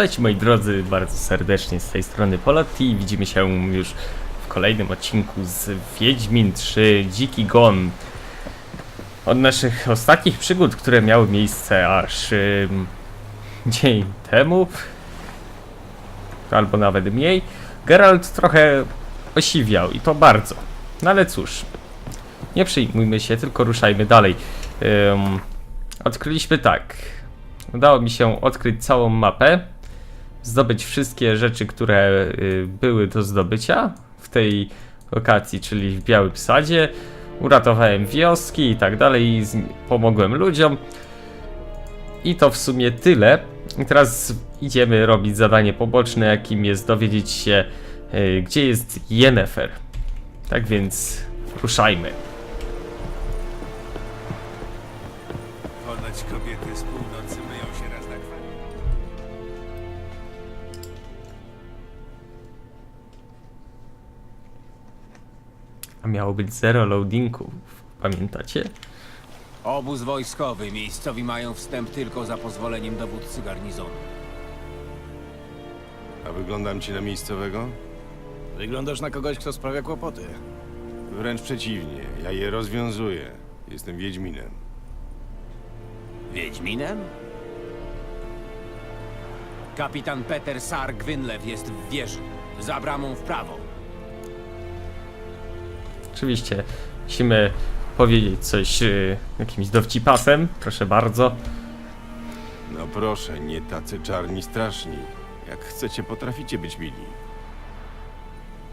Witajcie moi drodzy bardzo serdecznie z tej strony Polati. Widzimy się już w kolejnym odcinku z Wiedźmin 3 Dziki Gon. Od naszych ostatnich przygód, które miały miejsce aż ym, dzień temu, albo nawet mniej, Geralt trochę osiwiał i to bardzo. No ale cóż, nie przejmujmy się, tylko ruszajmy dalej. Ym, odkryliśmy tak. Udało mi się odkryć całą mapę, zdobyć wszystkie rzeczy, które y, były do zdobycia w tej lokacji, czyli w Białym Sadzie. Uratowałem wioski i tak dalej, pomogłem ludziom. I to w sumie tyle. I teraz idziemy robić zadanie poboczne, jakim jest dowiedzieć się, y, gdzie jest Yennefer. Tak więc ruszajmy. A miało być zero loadingów, pamiętacie? Obóz wojskowy. Miejscowi mają wstęp tylko za pozwoleniem dowódcy garnizonu. A wyglądam ci na miejscowego? Wyglądasz na kogoś, kto sprawia kłopoty. Wręcz przeciwnie, ja je rozwiązuję. Jestem Wiedźminem. Wiedźminem? Kapitan Peter Sar Gwynlew jest w wieży. Za bramą w prawo. Oczywiście musimy powiedzieć coś y, jakimś dowcipasem, proszę bardzo. No proszę, nie tacy czarni straszni. Jak chcecie, potraficie być mili.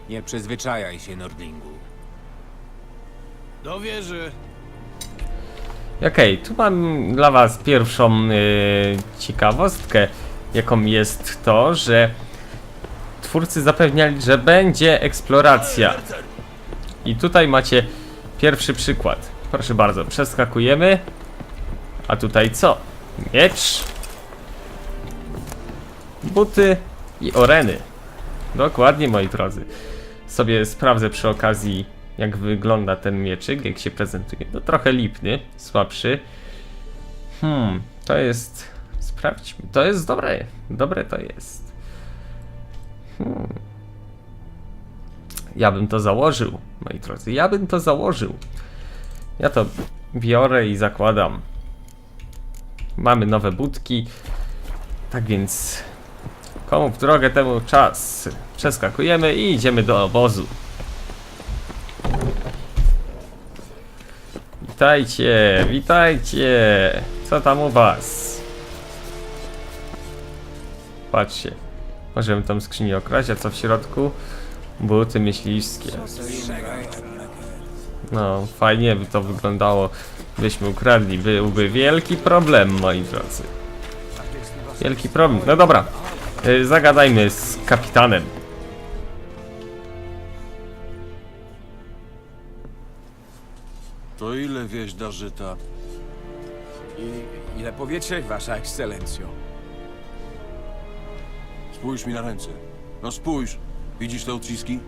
Nie przyzwyczajaj się, Nordlingu. Do wieży. Okej, tu mam dla was pierwszą y, ciekawostkę, jaką jest to, że twórcy zapewniali, że będzie eksploracja. I tutaj macie pierwszy przykład. Proszę bardzo, przeskakujemy. A tutaj co? Miecz, buty i oreny. Dokładnie, moi drodzy. Sobie sprawdzę przy okazji, jak wygląda ten mieczyk, jak się prezentuje. No trochę lipny, słabszy. Hmm, to jest... Sprawdźmy. To jest dobre. Dobre to jest. Hmm. Ja bym to założył, moi drodzy. Ja bym to założył. Ja to biorę i zakładam. Mamy nowe budki. Tak więc komu w drogę temu czas. Przeskakujemy i idziemy do obozu. Witajcie, witajcie. Co tam u was? Patrzcie. Możemy tą skrzynię okraść, a co w środku? Buty myśliwskie. No, fajnie by to wyglądało, byśmy ukradli. Byłby wielki problem, moi drodzy. Wielki problem. No dobra, y, zagadajmy z kapitanem. To ile wieś da żyta? I ile powiecie, wasza ekscelencjo? Spójrz mi na ręce. No spójrz. Widzisz te odciski?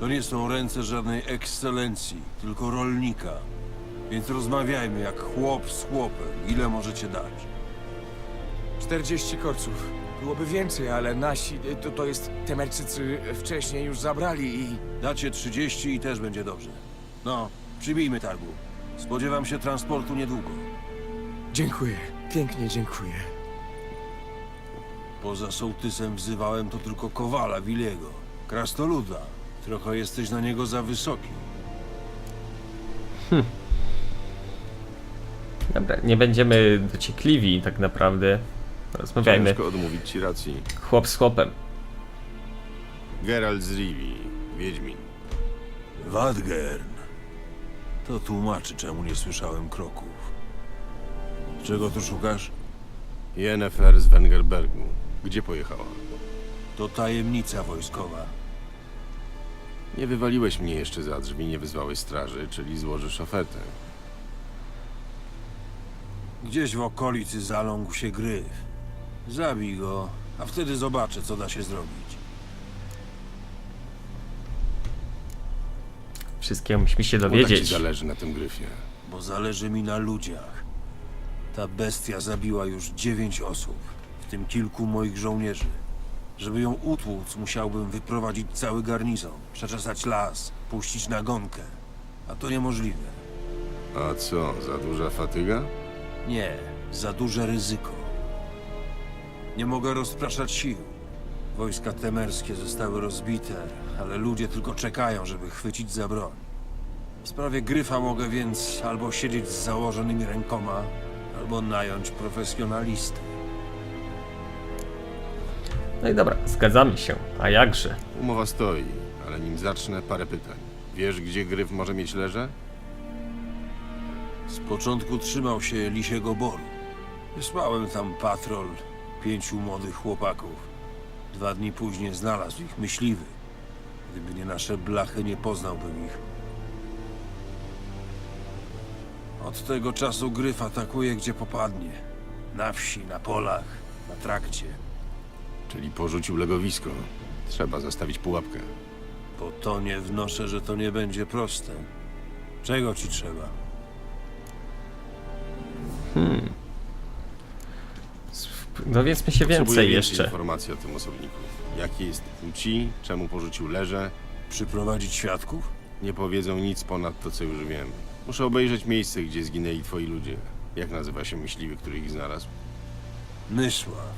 To nie są ręce żadnej ekscelencji, tylko rolnika. Więc rozmawiajmy jak chłop z chłopem. Ile możecie dać? 40 korców. Byłoby więcej, ale nasi, to, to jest, Temerczycy wcześniej już zabrali i... Dacie 30 i też będzie dobrze. No, przybijmy targu. Spodziewam się transportu niedługo. Dziękuję, pięknie dziękuję. Poza sołtysem wzywałem to tylko Kowala Wiliego. Krastoluda. Trochę jesteś na niego za wysoki. Dobra, nie będziemy dociekliwi tak naprawdę. Rozmawiajmy Ciężko odmówić ci racji. chłop z chłopem. Geralt z Rivii, Wiedźmin. Wadgern. To tłumaczy, czemu nie słyszałem kroków. Czego tu szukasz? Yennefer z Wengerbergu. Gdzie pojechała? To tajemnica wojskowa. Nie wywaliłeś mnie jeszcze za drzwi, nie wyzwałeś straży, czyli złożysz ofertę. Gdzieś w okolicy zaląkł się gryf. Zabij go, a wtedy zobaczę, co da się zrobić. Wszystkiego musimy się Bo tak ci dowiedzieć. zależy na tym gryfie. Bo zależy mi na ludziach. Ta bestia zabiła już dziewięć osób, w tym kilku moich żołnierzy. Żeby ją utłuc, musiałbym wyprowadzić cały garnizon, przeczesać las, puścić nagonkę. A to niemożliwe. A co, za duża fatyga? Nie, za duże ryzyko. Nie mogę rozpraszać sił. Wojska temerskie zostały rozbite, ale ludzie tylko czekają, żeby chwycić za broń. W sprawie gryfa mogę więc albo siedzieć z założonymi rękoma, albo nająć profesjonalistę. No i dobra, zgadzamy się. A jakże? Umowa stoi, ale nim zacznę, parę pytań. Wiesz, gdzie gryf może mieć leże? Z początku trzymał się Lisiego Boru. Wysłałem tam patrol pięciu młodych chłopaków. Dwa dni później znalazł ich myśliwy. Gdyby nie nasze blachy, nie poznałbym ich. Od tego czasu gryf atakuje gdzie popadnie. Na wsi, na polach, na trakcie. Czyli porzucił legowisko. Trzeba zastawić pułapkę. Po to nie wnoszę, że to nie będzie proste. Czego ci trzeba? Dowiedzmy się Potrzebuję więcej więcej jeszcze. informacji o tym osobniku. Jaki jest płci, czemu porzucił leże. Przyprowadzić świadków? Nie powiedzą nic ponad to, co już wiem. Muszę obejrzeć miejsce, gdzie zginęli twoi ludzie. Jak nazywa się myśliwy, który ich znalazł? Mysław.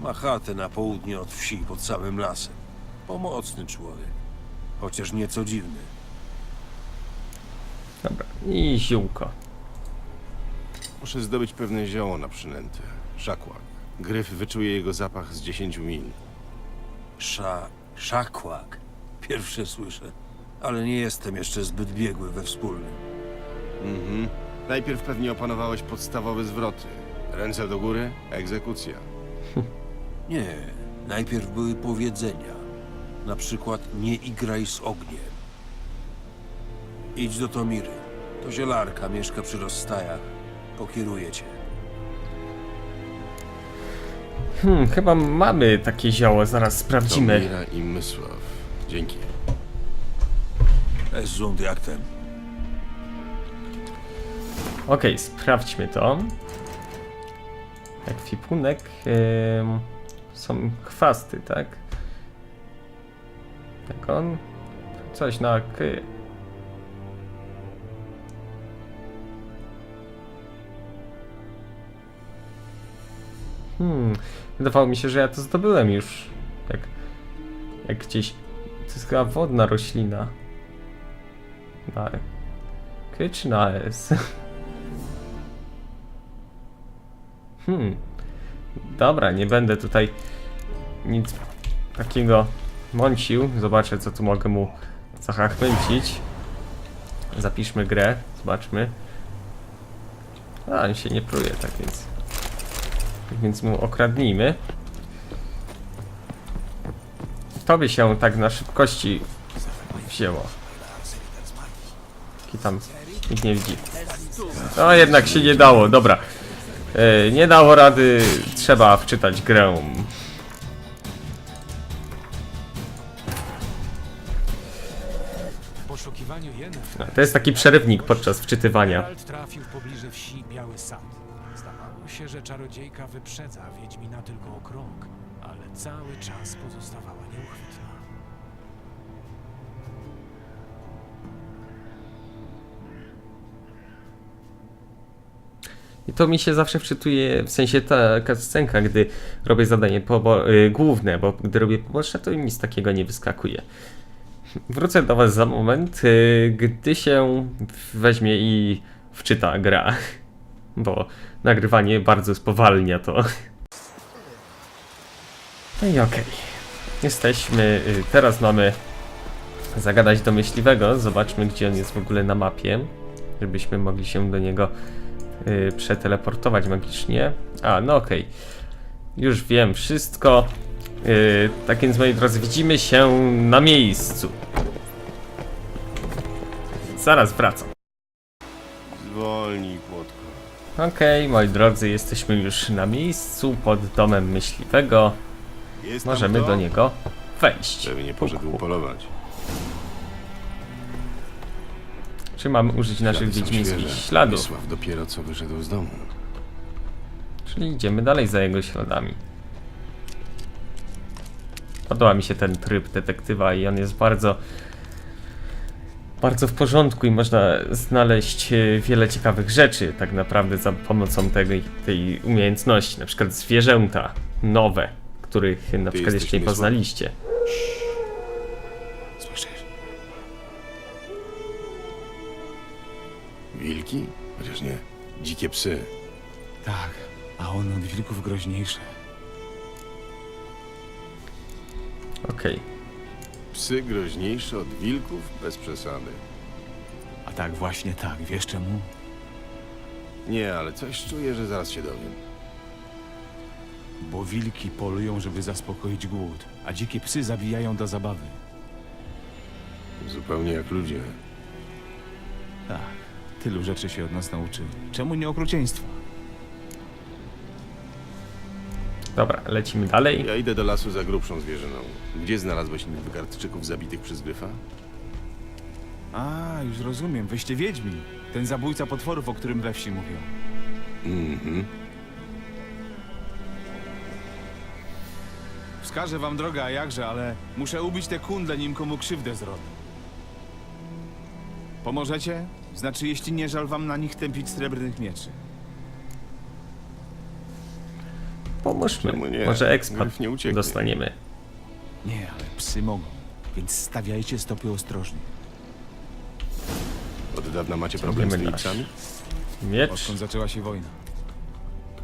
Ma chatę na południe od wsi, pod samym lasem. Pomocny człowiek. Chociaż nieco dziwny. Dobra, i ziółko. Muszę zdobyć pewne zioło na przynętę. Szakłak. Gryf wyczuje jego zapach z 10 mil. Sza... szakłak. Pierwsze słyszę. Ale nie jestem jeszcze zbyt biegły we wspólnym. Mhm. Najpierw pewnie opanowałeś podstawowe zwroty. Ręce do góry, egzekucja. Nie. Najpierw były powiedzenia. Na przykład nie igraj z ogniem. Idź do Tomiry. To zielarka mieszka przy rozstajach. Pokieruje cię. Hmm, chyba mamy takie zioło, zaraz sprawdzimy. Tomira i Mysław. Dzięki. Es sunt jaktem. Okej, sprawdźmy to. Ekwipunek. ym, są chwasty, tak? Tak on. Coś na k. Hmm. Wydawało mi się, że ja to zdobyłem już. Jak, jak gdzieś. To jest chyba wodna roślina. Na K czy na S? Hmm. Dobra, nie będę tutaj nic takiego mącił. Zobaczę, co tu mogę mu zachachmęcić. Zapiszmy grę, zobaczmy. A, on się nie pruje, tak więc... Tak więc mu okradnijmy. To by się tak na szybkości wzięło. Jaki tam nikt nie widzi. No jednak się nie dało, dobra. E, nie dało rady, trzeba wczytać grę. No, To jest taki przerywnik podczas wczytywania. Trafił pobliże wsi Biały Sad. Zdawało się, że czarodziejka wyprzedza Wiedźmina tylko o krok, ale cały czas pozostawała nieuchwytna. I to mi się zawsze wczytuje, w sensie taka scenka, gdy robię zadanie y, główne, bo gdy robię poboczne, to nic takiego nie wyskakuje. Wrócę do Was za moment, y, gdy się weźmie i wczyta gra, bo nagrywanie bardzo spowalnia to. No i okej. Jesteśmy, y, teraz mamy zagadać do myśliwego, zobaczmy gdzie on jest w ogóle na mapie, żebyśmy mogli się do niego y, przeteleportować magicznie. A, no okej. Już wiem wszystko. Y, tak więc, moi drodzy, widzimy się na miejscu. Zaraz wracam. Zwolnij, płotko. Okej, moi drodzy, jesteśmy już na miejscu pod domem myśliwego. Jest Możemy do niego wejść. Pewnie poszedł polować. Czy mamy użyć naszych Ślady są wiedźmińskich świeże. śladów? Mysław dopiero co wyszedł z domu. Czyli idziemy dalej za jego śladami. Podoba mi się ten tryb detektywa i on jest bardzo bardzo w porządku i można znaleźć e, wiele ciekawych rzeczy tak naprawdę za pomocą tej, tej umiejętności. Na przykład zwierzęta nowe, których na przykład jesteś jeszcze nie umysłowy. poznaliście. Wilki? Chociaż nie. Dzikie psy. Tak, a on od wilków groźniejszy. Okej. Psy groźniejsze od wilków? Bez przesady. A tak, właśnie tak, wiesz czemu? Nie, ale coś czuję, że zaraz się dowiem. Bo wilki polują, żeby zaspokoić głód, a dzikie psy zabijają do zabawy. Zupełnie jak ludzie. Tak, tylu rzeczy się od nas nauczyli. Czemu nie okrucieństwa? Dobra, lecimy dalej. Ja idę do lasu za grubszą zwierzyną. Gdzie znalazłeś Nilfgaardczyków zabitych przez gryfa? A, już rozumiem, wyście wiedźmi. Ten zabójca potworów, o którym we wsi mówią. Mhm. Wskażę wam drogę, a jakże, ale muszę ubić te kundle, nim komu krzywdę zrobię. Pomożecie? Znaczy, jeśli nie żal wam na nich tępić srebrnych mieczy. Pomóżmy. Czemu nie? Może ekspat Gryf nie ucieknie. dostaniemy. Nie, ale psy mogą, więc stawiajcie stopy ostrożnie. Od dawna macie problem z Ciągniemy tymi psami? Miecz. Odkąd zaczęła się wojna.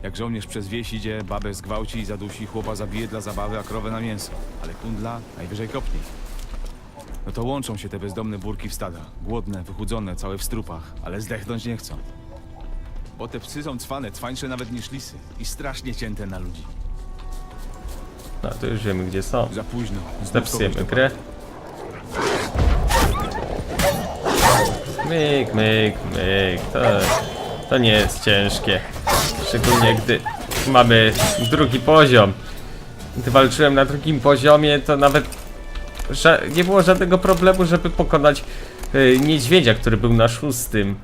Jak żołnierz przez wieś idzie, babę zgwałci i zadusi, chłopa zabije dla zabawy, a krowę na mięso. Ale kundla najwyżej kopnie. No to łączą się te bezdomne burki w stada. Głodne, wychudzone, całe w strupach, ale zdechnąć nie chcą. Bo te psy są cwane, cwańsze nawet niż lisy i strasznie cięte na ludzi. No to już wiemy gdzie są. Za późno. Znów grę. Myk, myk, myk. To, to nie jest ciężkie. Szczególnie gdy mamy drugi poziom. Gdy walczyłem na drugim poziomie, to nawet nie było żadnego problemu, żeby pokonać y, niedźwiedzia, który był na szóstym.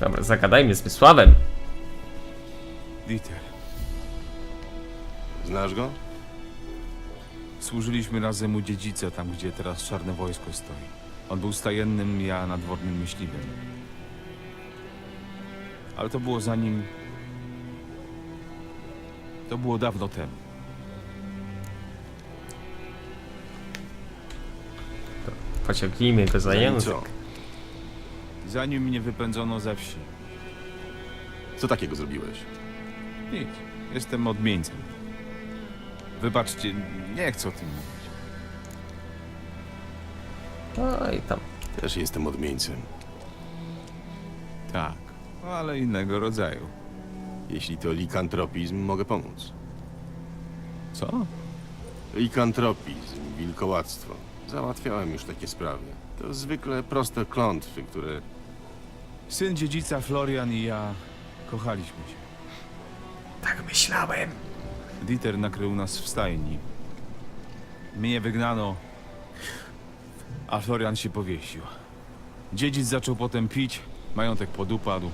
Dobra, zagadajmy z Mysławem. Dieter. Znasz go? Służyliśmy razem u dziedzica, tam gdzie teraz czarne wojsko stoi. On był stajennym, ja nadwornym myśliwym. Ale to było zanim... To było dawno temu. Pociągnijmy go za Zanim język. co? Zanim mnie wypędzono ze wsi. Co takiego zrobiłeś? Nic. Jestem odmieńcem. Wybaczcie, nie chcę o tym mówić. No i tam. Też jestem odmieńcem. Tak, ale innego rodzaju. Jeśli to likantropizm, mogę pomóc. Co? Likantropizm, wilkołactwo. Załatwiałem już takie sprawy. To zwykle proste klątwy, które... Syn dziedzica Florian i ja kochaliśmy się. Tak myślałem. Dieter nakrył nas w stajni. Mnie wygnano, a Florian się powiesił. Dziedzic zaczął potem pić, majątek podupadł.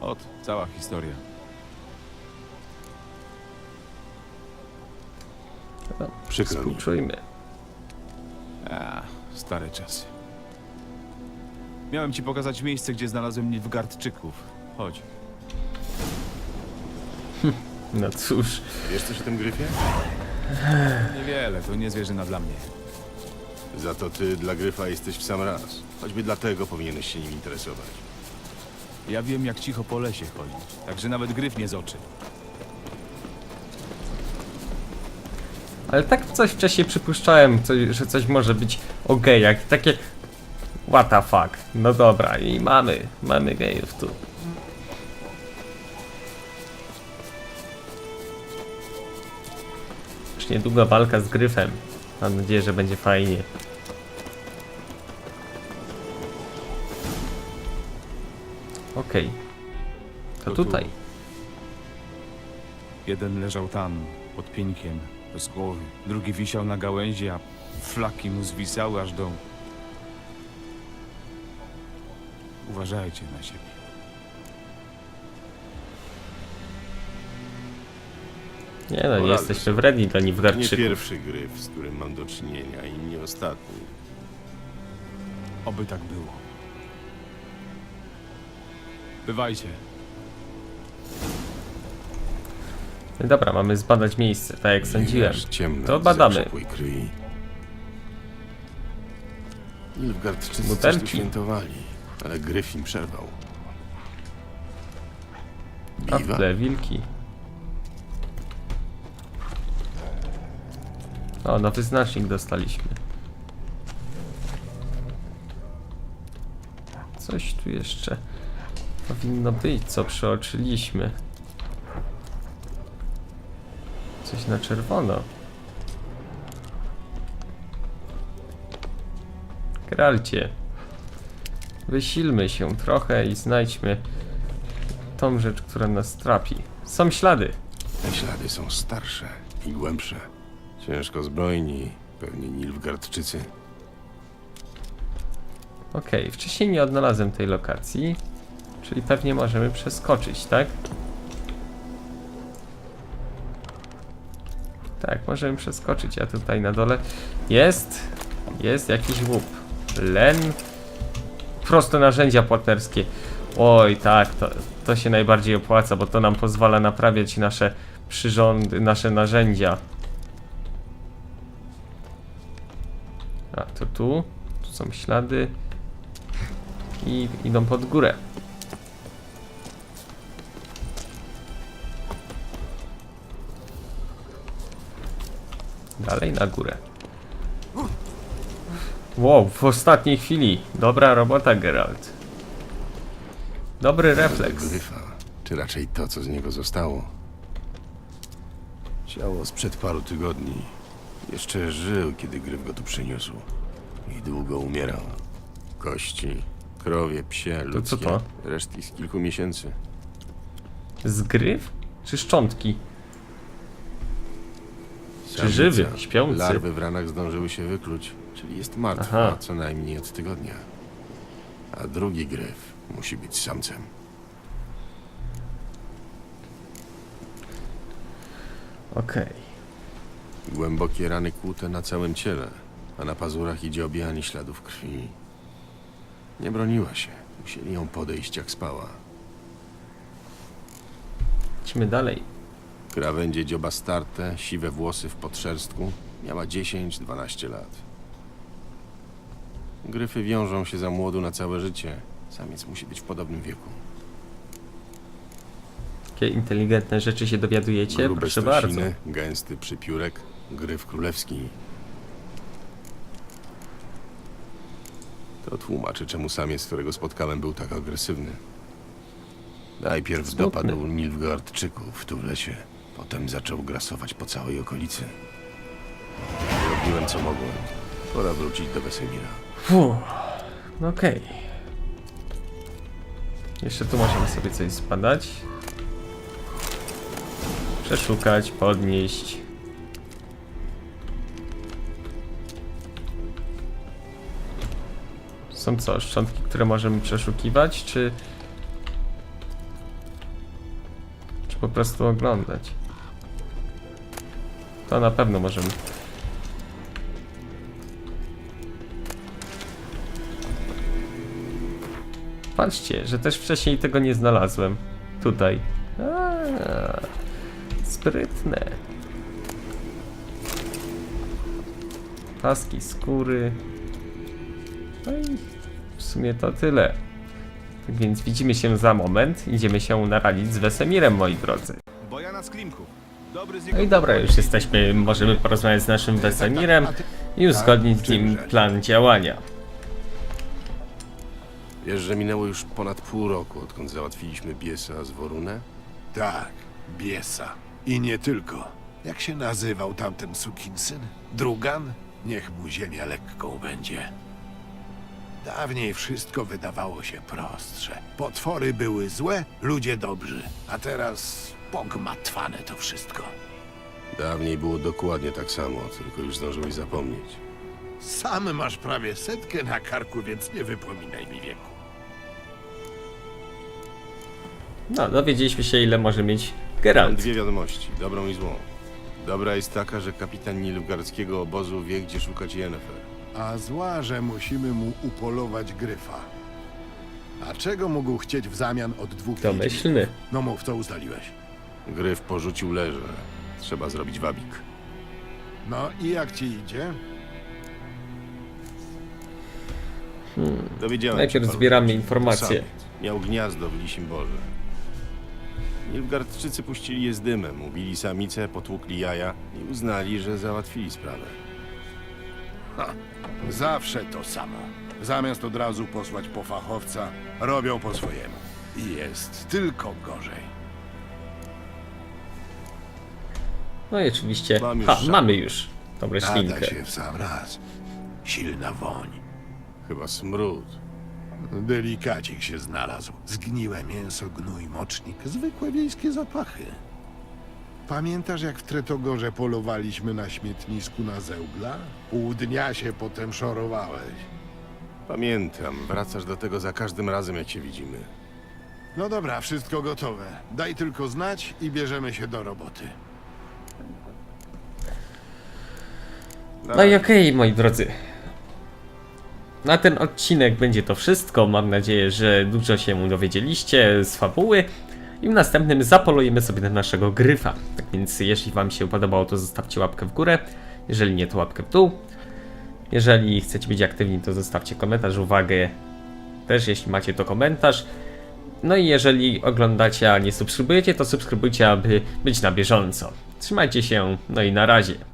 Ot, cała historia. Przykro mi. Współczujmy. A, stare czasy. Miałem ci pokazać miejsce, gdzie znalazłem Nilfgaardczyków. Chodź. No cóż. Wiesz coś o tym gryfie? Niewiele, to nie zwierzyna dla mnie. Za to ty dla gryfa jesteś w sam raz. Choćby dlatego powinieneś się nim interesować. Ja wiem, jak cicho po lesie chodzić, także nawet gryf nie z oczy. Ale tak coś wcześniej przypuszczałem, coś, że coś może być o gejach. Takie. What the fuck. No dobra, i mamy. Mamy gejów tu. Już niedługo walka z gryfem. Mam nadzieję, że będzie fajnie. Okej. To To tu. tutaj. Jeden leżał tam, pod pieńkiem, bez głowy. Drugi wisiał na gałęzi, a flaki mu zwisały aż do... Uważajcie na siebie. Nie no, nie jesteście wredni dla Nie Niwgarczyków. pierwszy gryf, z którym mam do czynienia i nie ostatni. Oby tak było. Bywajcie. Dobra, mamy zbadać miejsce, tak jak sądziłem. Ciemno To badamy. kryi. Coś tu Butelki. świętowali, ale gryf im przerwał. A w Biwa? tle wilki. O, nowy znacznik dostaliśmy. Coś tu jeszcze powinno być, co przeoczyliśmy. Coś na czerwono. Gralcie. Wysilmy się trochę i znajdźmy tą rzecz, która nas trapi. Są ślady. Te ślady są starsze i głębsze. Ciężko zbrojni, pewnie Nilfgaardczycy. Okej, wcześniej nie odnalazłem tej lokacji, czyli pewnie możemy przeskoczyć, tak? Tak, możemy przeskoczyć, a tutaj na dole jest, jest jakiś łup. Len, proste narzędzia płatnerskie. Oj, tak, to, to się najbardziej opłaca, bo to nam pozwala naprawiać nasze przyrządy, nasze narzędzia. A, to tu, tu są ślady i idą pod górę. Dalej na górę. Wow, w ostatniej chwili. Dobra robota, Geralt. Dobry refleks. Gryfa, czy raczej to, co z niego zostało. Ciało sprzed paru tygodni. Jeszcze żył, kiedy gryf go tu przyniósł. I długo umierał. Kości, krowie, psie, ludzkie. co to? Resztki z kilku miesięcy. Zgryw? Czy szczątki? Samica. żywy, śpiący? Larwy w ranach zdążyły się wykluć, czyli jest martwa Aha. co najmniej od tygodnia. A drugi gryf musi być samcem. Okej. Głębokie rany kłute na całym ciele, a na pazurach idzie objechanie śladów krwi. Nie broniła się. Musieli ją podejść jak spała. Idźmy dalej. Krawędzie dzioba starte, siwe włosy w podszerstku. Miała 10-12 lat. Gryfy wiążą się za młodu na całe życie. Samiec musi być w podobnym wieku. Jakie inteligentne rzeczy się dowiadujecie? Grube Proszę bardzo. gęsty przypiórek, gryf królewski. To tłumaczy, czemu samiec, którego spotkałem, był tak agresywny. Najpierw Smutny. dopadł Nilfgaardczyków tu w lesie. Potem zaczął grasować po całej okolicy. Robiłem co mogłem. Pora wrócić do Wesemira. Fuh. No okej. Jeszcze tu możemy sobie coś zbadać. Przeszukać, podnieść. Są co, szczątki, które możemy przeszukiwać, czy... Czy po prostu oglądać? To na pewno możemy. Patrzcie, że też wcześniej tego nie znalazłem. Tutaj. A, sprytne. Paski skóry. No i w sumie to tyle. Tak więc widzimy się za moment. Idziemy się naradzić z Wesemirem, moi drodzy. No i dobra, już jesteśmy, możemy porozmawiać z naszym Wesemirem i uzgodnić z nim plan działania. Wiesz, że minęło już ponad pół roku, odkąd załatwiliśmy Biesa z Worunę? Tak, Biesa. I nie tylko. Jak się nazywał tamten sukinsyn? Drugan? Niech mu ziemia lekką będzie. Dawniej wszystko wydawało się prostsze. Potwory były złe, ludzie dobrzy. A teraz pogmatwane to wszystko. Dawniej było dokładnie tak samo, tylko już zdążyłeś zapomnieć. Sam masz prawie setkę na karku, więc nie wypominaj mi wieku. No, dowiedzieliśmy się ile może mieć Mam Geralt. dwie wiadomości, dobrą i złą. Dobra jest taka, że kapitan nilfgaardzkiego obozu wie, gdzie szukać Yennefer. A zła, że musimy mu upolować gryfa. A czego mógł chcieć w zamian od dwóch? Domyślny. No mów, co ustaliłeś? Gryf porzucił leże. Trzeba zrobić wabik. No i jak ci idzie? Dowiedziałem Najpierw paru zbieramy rzeczy. informacje. Samiec. Miał gniazdo w Lisim Borze. Nilfgaardczycy puścili je z dymem, ubili samicę, potłukli jaja i uznali, że załatwili sprawę. Zawsze to samo. Zamiast od razu posłać po fachowca, robią po swojemu. I jest tylko gorzej. No i oczywiście. Mam już Ha, mamy już tą Nada roślinkę. się w sam raz. Silna woń. Chyba smród. Delikacik się znalazł. Zgniłe mięso, gnój, mocznik. Zwykłe wiejskie zapachy. Pamiętasz, jak w Tretogorze polowaliśmy na śmietnisku na zeugla? Pół dnia się potem szorowałeś. Pamiętam, wracasz do tego za każdym razem, jak się widzimy. No dobra, wszystko gotowe. Daj tylko znać i bierzemy się do roboty. No i okej, moi drodzy. Na ten odcinek będzie to wszystko. Mam nadzieję, że dużo się dowiedzieliście z fabuły. I w następnym zapolujemy sobie na naszego gryfa. Tak więc, jeśli Wam się podobało, to zostawcie łapkę w górę. Jeżeli nie, to łapkę w dół. Jeżeli chcecie być aktywni, to zostawcie komentarz, uwagę. Też jeśli macie to komentarz. No i jeżeli oglądacie, a nie subskrybujecie, to subskrybujcie, aby być na bieżąco. Trzymajcie się, no i na razie.